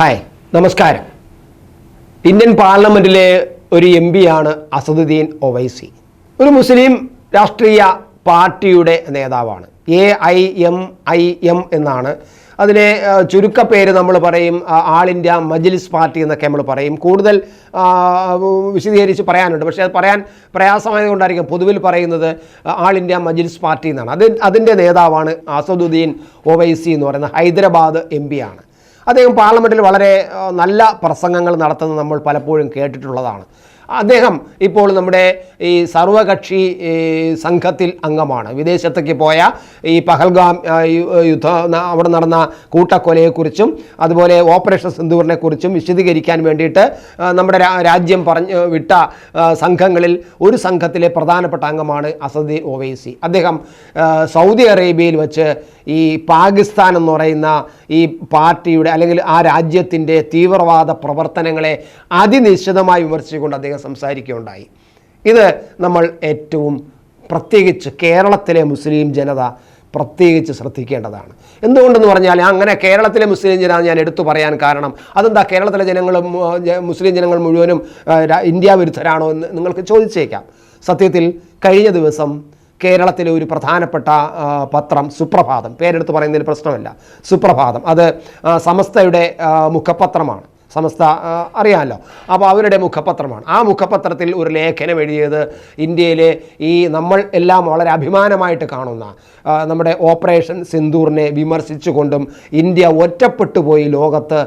Hi നമസ്കാരം. Indian പാർലമെന്റിലെ ഒരു എം ആണ് അസദുദ്ദീൻ ഒവൈസി. ഒരു മുസ്ലിം രാഷ്ട്രീയ പാർട്ടിയുടെ നേതാവാണ്. A I M I M എന്നാണ്. അതിനെ ചുരുക്ക ചുരുക്കപ്പേര് നമ്മൾ പറയും ആൾ ഇന്ത്യ മജ്ലിസ് പാർട്ടി എന്നൊക്കെ നമ്മൾ പറയും. കൂടുതൽ വിശദീകരിച്ച് പറയാനുണ്ട്. പക്ഷേ അത് പറയാൻ പ്രയാസമായതുകൊണ്ടായിരിക്കും പൊതുവിൽ പറയുന്നത് ആൾ ഇന്ത്യ മജ്ലിസ് പാർട്ടി എന്നാണ്. അത് അതിന്റെ നേതാവാണ് അസദുദ്ദീൻ ഒവൈസി എന്ന് പറയുന്ന ഹൈദരാബാദ് എം ആണ് അദ്ദേഹം പാർലമെന്റിൽ വളരെ നല്ല പ്രസംഗങ്ങൾ നടത്തുന്നത് നമ്മൾ പലപ്പോഴും കേട്ടിട്ടുള്ളതാണ്. അദ്ദേഹം ഇപ്പോൾ നമ്മുടെ ഈ സർവകക്ഷി സംഘത്തിൽ അംഗമാണ്. വിദേശത്തേക്ക് പോയ ഈ പഹൽഗാം യുദ്ധം അവിടെ നടന്ന കൂട്ടക്കൊലയെക്കുറിച്ചും അതുപോലെ ഓപ്പറേഷൻ സിന്ദൂറിനെക്കുറിച്ചും വിശദീകരിക്കാൻ വേണ്ടിയിട്ട് നമ്മുടെ രാജ്യം പറഞ്ഞ് വിട്ട സംഘങ്ങളിൽ ഒരു സംഘത്തിലെ പ്രധാനപ്പെട്ട അംഗമാണ് അസദി ഒവൈസി അദ്ദേഹം സൗദി അറേബ്യയിൽ വെച്ച് ഈ പാകിസ്ഥാൻ എന്ന് പറയുന്ന ഈ പാർട്ടിയുടെ അല്ലെങ്കിൽ ആ രാജ്യത്തിന്റെ തീവ്രവാദ പ്രവർത്തനങ്ങളെ അതിനിശ്ചിതമായി വിമർശിച്ചുകൊണ്ട് അദ്ദേഹം സംസാരിക്കുകയുണ്ടായി. ഇത് നമ്മൾ ഏറ്റവും പ്രത്യേകിച്ച് കേരളത്തിലെ മുസ്ലിം ജനത പ്രത്യേകിച്ച് ശ്രദ്ധിക്കേണ്ടതാണ്. എന്തുകൊണ്ടെന്ന് പറഞ്ഞാൽ അങ്ങനെ കേരളത്തിലെ മുസ്ലിം ജനത ഞാൻ എടുത്തു പറയാൻ കാരണം അതെന്താ? കേരളത്തിലെ ജനങ്ങളും മുസ്ലിം ജനങ്ങൾ മുഴുവനും ഇന്ത്യ വിരുദ്ധരാണോ എന്ന് നിങ്ങൾക്ക് ചോദിച്ചേക്കാം. സത്യത്തിൽ കഴിഞ്ഞ ദിവസം കേരളത്തിലെ ഒരു പ്രധാനപ്പെട്ട പത്രം സുപ്രഭാതം. പേരെടുത്ത് പറയുന്നതിന് പ്രശ്നമല്ല. സുപ്രഭാതം. അത് സമസ്തയുടെ മുഖപത്രമാണ്. സമസ്ത അറിയാമല്ലോ. അപ്പോൾ അവരുടെ മുഖപത്രമാണ്. ആ മുഖപത്രത്തിൽ ഒരു ലേഖനം എഴുതിയത് ഇന്ത്യയിലെ ഈ നമ്മൾ എല്ലാം വളരെ അഭിമാനമായിട്ട് കാണുന്ന നമ്മുടെ ഓപ്പറേഷൻ സിന്ദൂറിനെ വിമർശിച്ചുകൊണ്ടും ഇന്ത്യ ഒറ്റപ്പെട്ടു പോയി ലോകത്ത്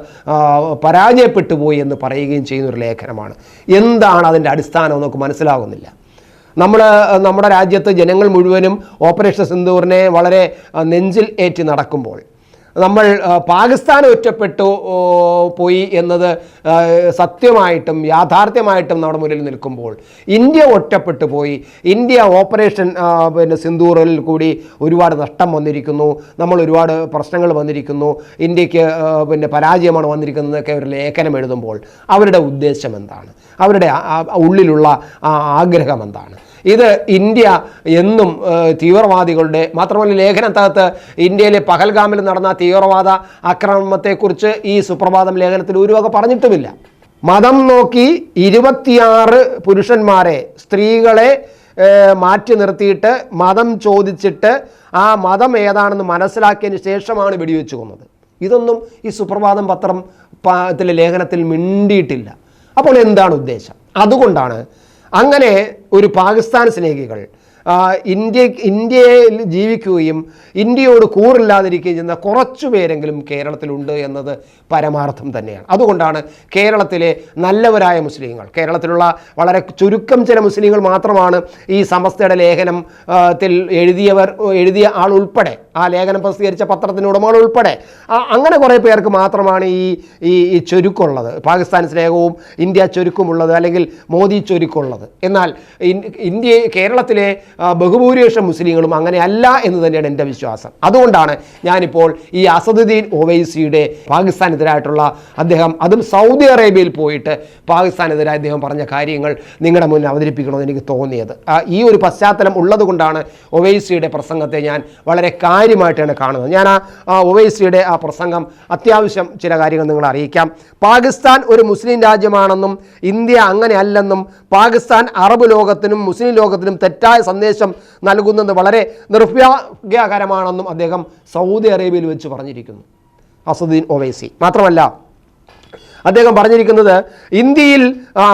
പരാജയപ്പെട്ടു പോയി എന്ന് പറയുകയും ചെയ്യുന്ന ഒരു ലേഖനമാണ്. എന്താണ് അതിന്റെ അടിസ്ഥാനം നമുക്ക് മനസ്സിലാകുന്നില്ല. നമ്മൾ നമ്മുടെ രാജ്യത്ത് ജനങ്ങൾ മുഴുവനും ഓപ്പറേഷൻ സിന്ദൂറിനെ വളരെ നെഞ്ചിൽ ഏറ്റി നടക്കുമ്പോൾ. നമ്മൾ പാകിസ്ഥാൻ ഒറ്റപ്പെട്ടു പോയി എന്നത് സത്യമായിട്ടും യാഥാർത്ഥ്യമായിട്ടും നമ്മുടെ മുന്നിൽ നിൽക്കുമ്പോൾ ഇന്ത്യ ഒറ്റപ്പെട്ടു പോയി. ഇന്ത്യ ഓപ്പറേഷൻ പിന്നെ സിന്ദൂറിൽ കൂടി ഒരുപാട് നഷ്ടം വന്നിരിക്കുന്നു. നമ്മൾ ഒരുപാട് പ്രശ്നങ്ങൾ വന്നിരിക്കുന്നു. ഇന്ത്യയ്ക്ക് പിന്നെ പരാജയമാണ് വന്നിരിക്കുന്നതൊക്കെ ഒരു ലേഖനം എഴുതുമ്പോൾ. അവരുടെ ഉദ്ദേശം എന്താണ്? അവരുടെ ഉള്ളിലുള്ള ആഗ്രഹം എന്താണ്? ഇത് ഇന്ത്യ എന്നും തീവ്രവാദികളുടെ മാത്രമല്ല ലേഖനത്തകത്ത് ഇന്ത്യയിലെ പഹൽഗാമിൽ നടന്ന തീവ്രവാദ ആക്രമണത്തെക്കുറിച്ച് ഈ സുപ്രഭാതം ലേഖനത്തിൽ ഒരു വക പറഞ്ഞിട്ടുമില്ല. മതം നോക്കി ഇരുപത്തിയാറ് പുരുഷന്മാരെ സ്ത്രീകളെ മാറ്റി നിർത്തിയിട്ട് മതം ചോദിച്ചിട്ട് ആ മതം ഏതാണെന്ന് മനസ്സിലാക്കിയതിന് ശേഷമാണ് വെടിവെച്ച് കൊന്നത്. ഇതൊന്നും ഈ സുപ്രഭാതം പത്രം ത്തിലെ ലേഖനത്തിൽ മിണ്ടിയിട്ടില്ല. അപ്പോൾ എന്താണ് ഉദ്ദേശം? അതുകൊണ്ടാണ് അങ്ങനെ ഒരു പാകിസ്ഥാൻ സ്നേഹികൾ ഇന്ത്യ ഇന്ത്യയിൽ ജീവിക്കുകയും ഇന്ത്യയോട് കൂറില്ലാതിരിക്കുകയും ചെയ്യുന്ന കുറച്ചു പേരെങ്കിലും കേരളത്തിലുണ്ട് എന്നത് പരമാർത്ഥം തന്നെയാണ്. അതുകൊണ്ടാണ് കേരളത്തിലെ നല്ലവരായ മുസ്ലിങ്ങൾ കേരളത്തിലുള്ള വളരെ ചുരുക്കം ചില മുസ്ലിങ്ങൾ മാത്രമാണ് ഈ സമസ്തയുടെ ലേഖനം ആ, എഴുതിയവർ എഴുതിയ ആൾ ഉൾപ്പെടെ ആ ലേഖനം പ്രസിദ്ധീകരിച്ച പത്രത്തിന്റെ ഉടമകൾ ഉൾപ്പെടെ. അങ്ങനെ കുറേ പേർക്ക് മാത്രമാണ് ഈ ഈ ഈ പാകിസ്ഥാൻ സ്നേഹവും ഇന്ത്യ ചുരുക്കമുള്ളത് അല്ലെങ്കിൽ മോദി ചുരുക്കമുള്ളത് എന്നാൽ ഇന്ത്യ കേരളത്തിലെ ബഹുഭൂരിപക്ഷം മുസ്ലിങ്ങളും അങ്ങനെയല്ല എന്ന് തന്നെയാണ് എന്റെ വിശ്വാസം. അതുകൊണ്ടാണ് ഞാനിപ്പോൾ ഈ അസദുദ്ദീൻ ഒവൈസിയുടെ പാകിസ്ഥാനെതിരായിട്ടുള്ള അദ്ദേഹം അതും സൗദി അറേബ്യയിൽ പോയിട്ട് പാകിസ്ഥാനെതിരായി അദ്ദേഹം പറഞ്ഞ കാര്യങ്ങൾ നിങ്ങളുടെ മുന്നിൽ അവതരിപ്പിക്കണമെന്ന് എനിക്ക് തോന്നിയത്. ഈ ഒരു പശ്ചാത്തലം ഉള്ളതുകൊണ്ടാണ് ഒവൈസിയുടെ പ്രസംഗത്തെ ഞാൻ വളരെ കാര്യമായിട്ടാണ് കാണുന്നത്. ഞാൻ ആ ഒവൈസിയുടെ ആ പ്രസംഗം അത്യാവശ്യം ചില കാര്യങ്ങൾ നിങ്ങൾ അറിയിക്കാം. പാകിസ്ഥാൻ ഒരു മുസ്ലിം രാജ്യമാണെന്നും ഇന്ത്യ അങ്ങനെയല്ലെന്നും പാകിസ്ഥാൻ അറബ് ലോകത്തിനും മുസ്ലിം ലോകത്തിനും തെറ്റായ സന്ദേശം നൽകുന്നത് വളരെ നിർഭാഗ്യകരമാണെന്നും അദ്ദേഹം സൗദി അറേബ്യയിൽ വെച്ച് പറഞ്ഞിരിക്കുന്നു. അസദുദ്ദീൻ ഒവൈസി. മാത്രമല്ല അദ്ദേഹം പറഞ്ഞിരിക്കുന്നത് ഇന്ത്യയിൽ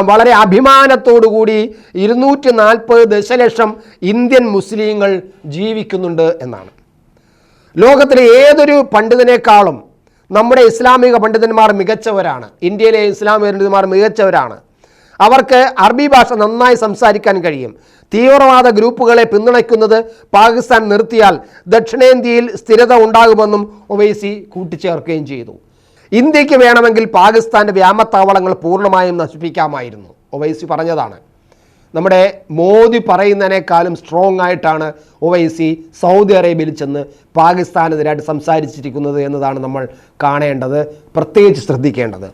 വളരെ അഭിമാനത്തോടുകൂടി ഇരുന്നൂറ്റി നാൽപ്പത് ദശലക്ഷം ഇന്ത്യൻ മുസ്ലിങ്ങൾ ജീവിക്കുന്നുണ്ട് എന്നാണ്. ലോകത്തിലെ ഏതൊരു പണ്ഡിതനേക്കാളും നമ്മുടെ ഇസ്ലാമിക പണ്ഡിതന്മാർ മികച്ചവരാണ്. ഇന്ത്യയിലെ ഇസ്ലാമിക പണ്ഡിതന്മാർ മികച്ചവരാണ്. അവർക്ക് അറബി ഭാഷ നന്നായി സംസാരിക്കാൻ കഴിയും. തീവ്രവാദ ഗ്രൂപ്പുകളെ പിന്തുണയ്ക്കുന്നത് പാകിസ്ഥാൻ നിർത്തിയാൽ ദക്ഷിണേന്ത്യയിൽ സ്ഥിരത ഉണ്ടാകുമെന്നും ഒവൈസി കൂട്ടിച്ചേർക്കുകയും ചെയ്തു. ഇന്ത്യയ്ക്ക് വേണമെങ്കിൽ പാകിസ്ഥാന്റെ വ്യാമത്താവളങ്ങൾ പൂർണമായും നശിപ്പിക്കാമായിരുന്നു. ഒവൈസി പറഞ്ഞതാണ്. നമ്മുടെ മോദി പറയുന്നതിനേക്കാളും സ്ട്രോങ് ആയിട്ടാണ് ഒവൈസി സൗദി അറേബ്യയിൽ ചെന്ന് പാകിസ്ഥാനെതിരായിട്ട് സംസാരിച്ചിരിക്കുന്നത് എന്നതാണ് നമ്മൾ കാണേണ്ടത് പ്രത്യേകിച്ച് ശ്രദ്ധിക്കേണ്ടത്.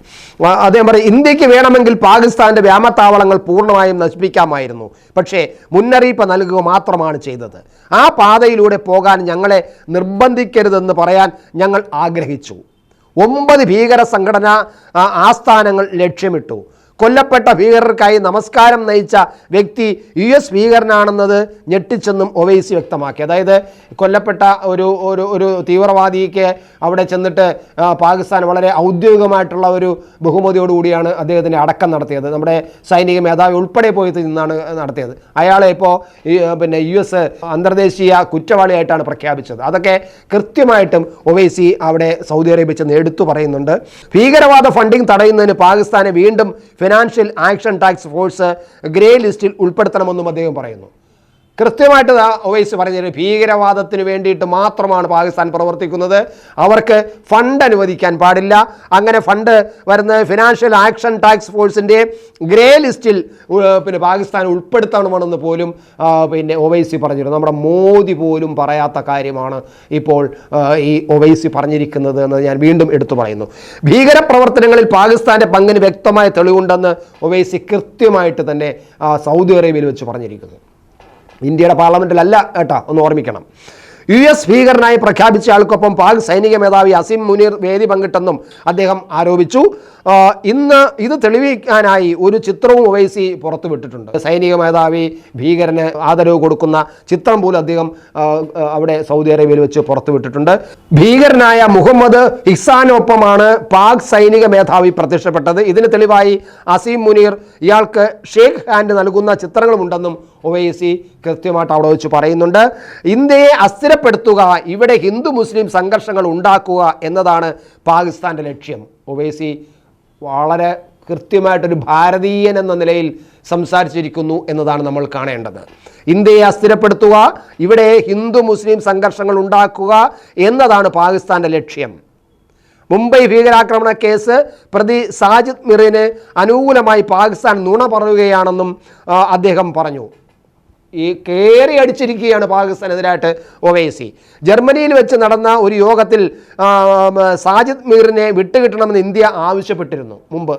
അദ്ദേഹം ഇന്ത്യയ്ക്ക് വേണമെങ്കിൽ പാകിസ്ഥാന്റെ വ്യാമത്താവളങ്ങൾ പൂർണമായും നശിപ്പിക്കാമായിരുന്നു. പക്ഷേ മുന്നറിയിപ്പ് നൽകുക മാത്രമാണ് ചെയ്തത്. ആ പാതയിലൂടെ പോകാൻ ഞങ്ങളെ നിർബന്ധിക്കരുതെന്ന് പറയാൻ ഞങ്ങൾ ആഗ്രഹിച്ചു. ഒമ്പത് ഭീകര സംഘടന ആസ്ഥാനങ്ങൾ ലക്ഷ്യമിട്ടു. കൊല്ലപ്പെട്ട ഭീകരർക്കായി നമസ്കാരം നയിച്ച വ്യക്തി യു എസ് ഭീകരനാണെന്നത് ഞെട്ടിച്ചെന്നും ഒവൈസി വ്യക്തമാക്കി. അതായത് കൊല്ലപ്പെട്ട ഒരു ഒരു ഒരു തീവ്രവാദിക്ക് അവിടെ ചെന്നിട്ട് പാകിസ്ഥാൻ വളരെ ഔദ്യോഗികമായിട്ടുള്ള ഒരു ബഹുമതിയോടുകൂടിയാണ് അദ്ദേഹത്തിന്റെ അടക്കം നടത്തിയത്. നമ്മുടെ സൈനിക മേധാവി ഉൾപ്പെടെ പോയി നിന്നാണ് നടത്തിയത്. അയാളെ ഇപ്പോൾ പിന്നെ യു എസ് അന്തർദേശീയ കുറ്റവാളിയായിട്ടാണ് പ്രഖ്യാപിച്ചത്. അതൊക്കെ കൃത്യമായിട്ടും ഒവൈസി അവിടെ സൗദി അറേബ്യ ചെന്ന് എടുത്തു പറയുന്നുണ്ട്. ഭീകരവാദ ഫണ്ടിങ് തടയുന്നതിന് പാകിസ്ഥാനെ വീണ്ടും financial action tax force grey ലിസ്റ്റിൽ ഉൾപ്പെടുത്തണമെന്നും അദ്ദേഹം പറയുന്നു. കൃത്യമായിട്ട് ഒവൈസ് പറഞ്ഞത് ഭീകരവാദത്തിന് വേണ്ടിയിട്ട് മാത്രമാണ് പാകിസ്ഥാൻ പ്രവർത്തിക്കുന്നത്. അവർക്ക് ഫണ്ട് അനുവദിക്കാൻ പാടില്ല. അങ്ങനെ ഫണ്ട് വരുന്ന ഫിനാൻഷ്യൽ ആക്ഷൻ ടാക്സ് ഫോഴ്സിന്റെ ഗ്രേ ലിസ്റ്റിൽ പിന്നെ പാകിസ്ഥാൻ ഉൾപ്പെടുത്തണമെന്ന് പോലും പിന്നെ ഒവൈസി പറഞ്ഞിരുന്നു. നമ്മുടെ മോദി പോലും പറയാത്ത കാര്യമാണ് ഇപ്പോൾ ഈ ഒവൈസി പറഞ്ഞിരിക്കുന്നത് എന്ന് ഞാൻ വീണ്ടും എടുത്തു പറയുന്നു. ഭീകരപ്രവർത്തനങ്ങളിൽ പാകിസ്ഥാന്റെ പങ്കിന് വ്യക്തമായ തെളിവുണ്ടെന്ന് ഒവൈസി കൃത്യമായിട്ട് തന്നെ സൗദി അറേബ്യയിൽ വെച്ച് പറഞ്ഞിരിക്കുന്നു. ഇന്ത്യയുടെ പാർലമെന്റിലല്ല കേട്ടോ ഒന്ന് ഓർമ്മിക്കണം. യു എസ് ഭീകരനായി പ്രഖ്യാപിച്ച ആൾക്കൊപ്പം പാക് സൈനിക മേധാവി അസിം മുനീർ വേദി പങ്കിട്ടെന്നും അദ്ദേഹം ആരോപിച്ചു. ഇന്ന് ഇത് തെളിവിക്കാനായി ഒരു ചിത്രവും ഒവൈസി പുറത്തുവിട്ടിട്ടുണ്ട്. സൈനിക മേധാവി ഭീകരന് ആദരവ് കൊടുക്കുന്ന ചിത്രം പോലും അദ്ദേഹം അവിടെ സൗദി അറേബ്യയിൽ വെച്ച് പുറത്തുവിട്ടിട്ടുണ്ട്. ഭീകരനായ മുഹമ്മദ് ഇഹ്സാനൊപ്പമാണ് പാക് സൈനിക മേധാവി പ്രത്യക്ഷപ്പെട്ടത്. ഇതിന് തെളിവായി അസീം മുനീർ ഇയാൾക്ക് ഷേഖ് ഹാൻഡ് നൽകുന്ന ചിത്രങ്ങളുമുണ്ടെന്നും ഒവൈസി കൃത്യമായിട്ട് അവിടെ വെച്ച് പറയുന്നുണ്ട്. ഇന്ത്യയെ അസ്ഥിരപ്പെടുത്തുക ഇവിടെ ഹിന്ദു മുസ്ലിം സംഘർഷങ്ങൾ ഉണ്ടാക്കുക എന്നതാണ് പാകിസ്ഥാന്റെ ലക്ഷ്യം. ഒവൈസി വളരെ കൃത്യമായിട്ടൊരു ഭാരതീയൻ എന്ന നിലയിൽ സംസാരിച്ചിരിക്കുന്നു എന്നതാണ് നമ്മൾ കാണേണ്ടത്. ഇന്ത്യയെ അസ്ഥിരപ്പെടുത്തുക ഇവിടെ ഹിന്ദു മുസ്ലിം സംഘർഷങ്ങൾ ഉണ്ടാക്കുക എന്നതാണ് പാകിസ്ഥാന്റെ ലക്ഷ്യം. മുംബൈ ഭീകരാക്രമണ കേസ് പ്രതി സാജിദ് മിറിന് അനുകൂലമായി പാകിസ്ഥാൻ നുണ പറയുകയാണെന്നും അദ്ദേഹം പറഞ്ഞു. ഈ കയറി അടിച്ചിരിക്കുകയാണ് പാകിസ്ഥാനെതിരായിട്ട് ഒവൈസി. ജർമ്മനിയിൽ വെച്ച് നടന്ന ഒരു യോഗത്തിൽ സാജിദ് മീറിനെ വിട്ടുകിട്ടണമെന്ന് ഇന്ത്യ ആവശ്യപ്പെട്ടിരുന്നു. മുമ്പ്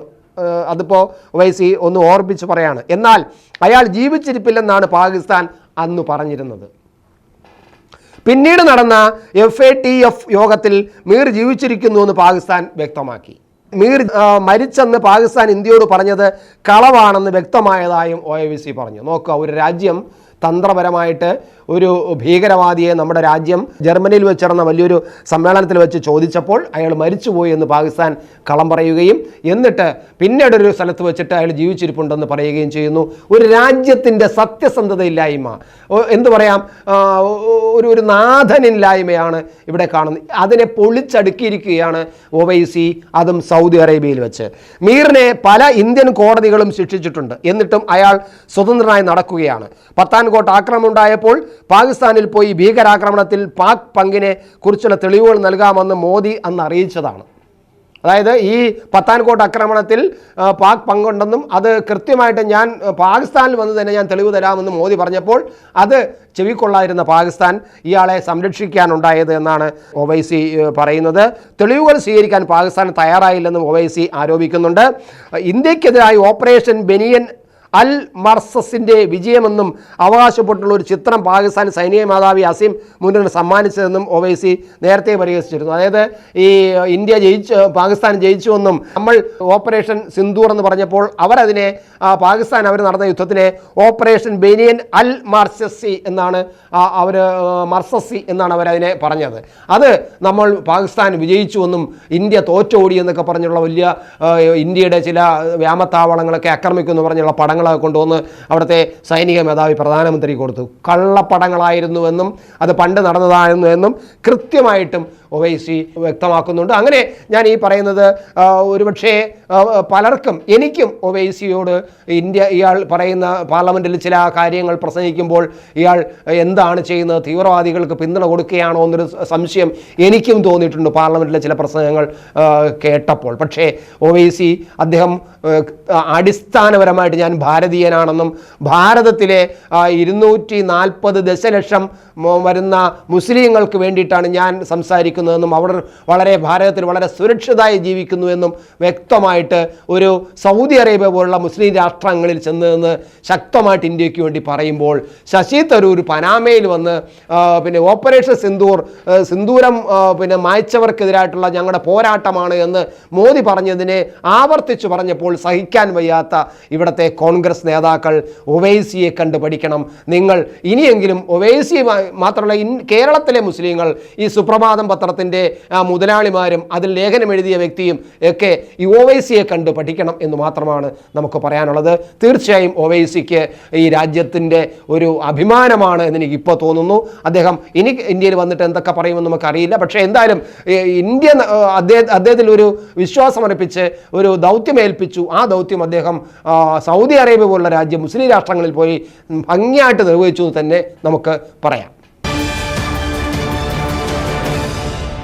അതിപ്പോൾ ഒവൈസി ഒന്ന് ഓർമ്മിച്ച് പറയാണ്. എന്നാൽ അയാൾ ജീവിച്ചിരിപ്പില്ലെന്നാണ് പാകിസ്ഥാൻ അന്ന് പറഞ്ഞിരുന്നത്. പിന്നീട് നടന്ന എഫ് എ ടി എഫ് യോഗത്തിൽ മീർ ജീവിച്ചിരിക്കുന്നു എന്ന് പാകിസ്ഥാൻ വ്യക്തമാക്കി. മീർ മരിച്ചെന്ന് പാകിസ്ഥാൻ ഇന്ത്യയോട് പറഞ്ഞത് കളവാണെന്ന് വ്യക്തമായതായും ഒ പറഞ്ഞു. നോക്കുക ഒരു രാജ്യം തന്ത്രപരമായിട്ട് ഒരു ഭീകരവാദിയെ നമ്മുടെ രാജ്യം ജർമ്മനിയിൽ വെച്ച് നടന്ന വലിയൊരു സമ്മേളനത്തിൽ വെച്ച് ചോദിച്ചപ്പോൾ അയാൾ മരിച്ചുപോയി എന്ന് പാകിസ്ഥാൻ കളം പറയുകയും എന്നിട്ട് പിന്നീട് ഒരു സ്ഥലത്ത് വെച്ചിട്ട് അയാൾ ജീവിച്ചിരിപ്പുണ്ടെന്ന് പറയുകയും ചെയ്യുന്നു. ഒരു രാജ്യത്തിന്റെ സത്യസന്ധതയില്ലായ്മ. എന്തു പറയാം? ഒരു ഒരു നാഥനില്ലായ്മയാണ് ഇവിടെ കാണുന്നത്. അതിനെ പൊളിച്ചടുക്കിയിരിക്കുകയാണ് ഒവൈസി അതും സൗദി അറേബ്യയിൽ വെച്ച്. മീറിനെ പല ഇന്ത്യൻ കോടതികളും ശിക്ഷിച്ചിട്ടുണ്ട്. എന്നിട്ടും അയാൾ സ്വതന്ത്രനായി നടക്കുകയാണ്. പത്താൻകോട്ട് ആക്രമണം ഉണ്ടായപ്പോൾ പാകിസ്ഥാനിൽ പോയി ഭീകരാക്രമണത്തിൽ പാക് പങ്കിനെ കുറിച്ചുള്ള തെളിവുകൾ നൽകാമെന്ന് മോദി അന്ന് അറിയിച്ചതാണ്. അതായത് ഈ പത്താൻകോട്ട് ആക്രമണത്തിൽ പാക് പങ്കുണ്ടെന്നും അത് കൃത്യമായിട്ട് ഞാൻ പാകിസ്ഥാനിൽ വന്ന് തന്നെ ഞാൻ തെളിവ് തരാമെന്ന് മോദി പറഞ്ഞപ്പോൾ അത് ചെവിക്കൊള്ളാതിരുന്ന പാകിസ്ഥാൻ ഇയാളെ സംരക്ഷിക്കാനുണ്ടായത് എന്നാണ് ഒവൈസി പറയുന്നത്. തെളിവുകൾ സ്വീകരിക്കാൻ പാകിസ്ഥാൻ തയ്യാറായില്ലെന്നും ഒവൈസി ആരോപിക്കുന്നുണ്ട്. ഇന്ത്യക്കെതിരായി ഓപ്പറേഷൻ ബെനിയൻ അൽ മർസസിന്റെ വിജയമെന്നും അവകാശപ്പെട്ടുള്ള ഒരു ചിത്രം പാകിസ്ഥാൻ സൈനിക മേധാവി അസീം മുനീറിന് സമ്മാനിച്ചതെന്നും ഒവൈസി നേരത്തെ പരിഹസിച്ചിരുന്നു. അതായത് ഈ ഇന്ത്യ ജയിച്ചു പാകിസ്ഥാൻ ജയിച്ചുവെന്നും നമ്മൾ ഓപ്പറേഷൻ സിന്ധൂർ എന്ന് പറഞ്ഞപ്പോൾ അവരതിനെ പാകിസ്ഥാൻ അവർ നടന്ന യുദ്ധത്തിനെ ഓപ്പറേഷൻ ബെനിയൻ അൽ മർസസി എന്നാണ് അവർ മർസസി എന്നാണ് അവരതിനെ പറഞ്ഞത്. അത് നമ്മൾ പാകിസ്ഥാൻ വിജയിച്ചുവെന്നും ഇന്ത്യ തോറ്റോടി എന്നൊക്കെ പറഞ്ഞുള്ള വലിയ ഇന്ത്യയുടെ ചില വ്യാമത്താവളങ്ങളൊക്കെ ആക്രമിക്കുമെന്ന് പറഞ്ഞുള്ള പടങ്ങളൊക്കെ കൊണ്ടുവന്ന് അവിടുത്തെ സൈനിക മേധാവി പ്രധാനമന്ത്രി കൊടുത്തു. കള്ളപ്പടങ്ങളായിരുന്നുവെന്നും അത് പണ്ട് നടന്നതായിരുന്നു എന്നും കൃത്യമായിട്ടും ഒവൈസി വ്യക്തമാക്കുന്നുണ്ട്. അങ്ങനെ ഞാൻ ഈ പറയുന്നത് ഒരുപക്ഷേ പലർക്കും എനിക്കും ഒവൈസിയോട് ഇന്ത്യ ഇയാൾ പറയുന്ന പാർലമെന്റിൽ ചില കാര്യങ്ങൾ പ്രസംഗിക്കുമ്പോൾ ഇയാൾ എന്താണ് ചെയ്യുന്നത് തീവ്രവാദികൾക്ക് പിന്തുണ കൊടുക്കുകയാണോ എന്നൊരു സംശയം എനിക്കും തോന്നിയിട്ടുണ്ട് പാർലമെന്റിലെ ചില പ്രസംഗങ്ങൾ കേട്ടപ്പോൾ. പക്ഷേ ഒവൈസി അദ്ദേഹം അടിസ്ഥാനപരമായിട്ട് ഞാൻ ഭാരതീയനാണെന്നും ഭാരതത്തിലെ ഇരുന്നൂറ്റി നാൽപ്പത് ദശലക്ഷം വരുന്ന മുസ്ലിങ്ങൾക്ക് വേണ്ടിയിട്ടാണ് ഞാൻ സംസാരിക്കുന്നത്. സംസാരിക്കുന്നതെന്നും അവർ വളരെ ഭാരതത്തിൽ വളരെ സുരക്ഷിതമായി ജീവിക്കുന്നുവെന്നും വ്യക്തമായിട്ട് ഒരു സൗദി അറേബ്യ പോലുള്ള മുസ്ലിം രാഷ്ട്രങ്ങളിൽ ചെന്ന് ശക്തമായിട്ട് ഇന്ത്യയ്ക്ക് വേണ്ടി പറയുമ്പോൾ ശശി തരൂർ പനാമയിൽ വന്ന് പിന്നെ ഓപ്പറേഷൻ സിന്ദൂർ സിന്ദൂരം പിന്നെ മായ്ച്ചവർക്കെതിരായിട്ടുള്ള ഞങ്ങളുടെ പോരാട്ടമാണ് എന്ന് മോദി പറഞ്ഞതിനെ ആവർത്തിച്ചു പറഞ്ഞപ്പോൾ സഹിക്കാൻ വയ്യാത്ത ഇവിടുത്തെ കോൺഗ്രസ് നേതാക്കൾ ഒവൈസിയെ കണ്ട് പഠിക്കണം. നിങ്ങൾ ഇനിയെങ്കിലും ഒവൈസി മാത്രമല്ല കേരളത്തിലെ മുസ്ലിങ്ങൾ ഈ സുപ്രഭാതം പത്രത്തിന്റെ മുതലാളിമാരും അതിൽ ലേഖനം എഴുതിയ വ്യക്തിയും ഒക്കെ ഈ ഒവൈസിയെ കണ്ട് പഠിക്കണം എന്ന് മാത്രമാണ് നമുക്ക് പറയാനുള്ളത്. തീർച്ചയായും ഒവൈസിക്ക് ഈ രാജ്യത്തിന്റെ ഒരു അഭിമാനമാണ് എന്ന് എനിക്ക് ഇപ്പോൾ തോന്നുന്നു. അദ്ദേഹം ഇനി ഇന്ത്യയിൽ വന്നിട്ട് എന്തൊക്കെ പറയുമെന്ന് നമുക്കറിയില്ല. പക്ഷേ എന്തായാലും ഇന്ത്യ അദ്ദേഹം അദ്ദേഹത്തിൽ ഒരു വിശ്വാസം അർപ്പിച്ച് ഒരു ദൗത്യം ഏൽപ്പിച്ചു ആ ദൗത്യം അദ്ദേഹം സൗദി അറേബ്യ പോലുള്ള രാജ്യം മുസ്ലിം രാഷ്ട്രങ്ങളിൽ പോയി ഭംഗിയായിട്ട് നിർവഹിച്ചു എന്ന് തന്നെ നമുക്ക് പറയാം.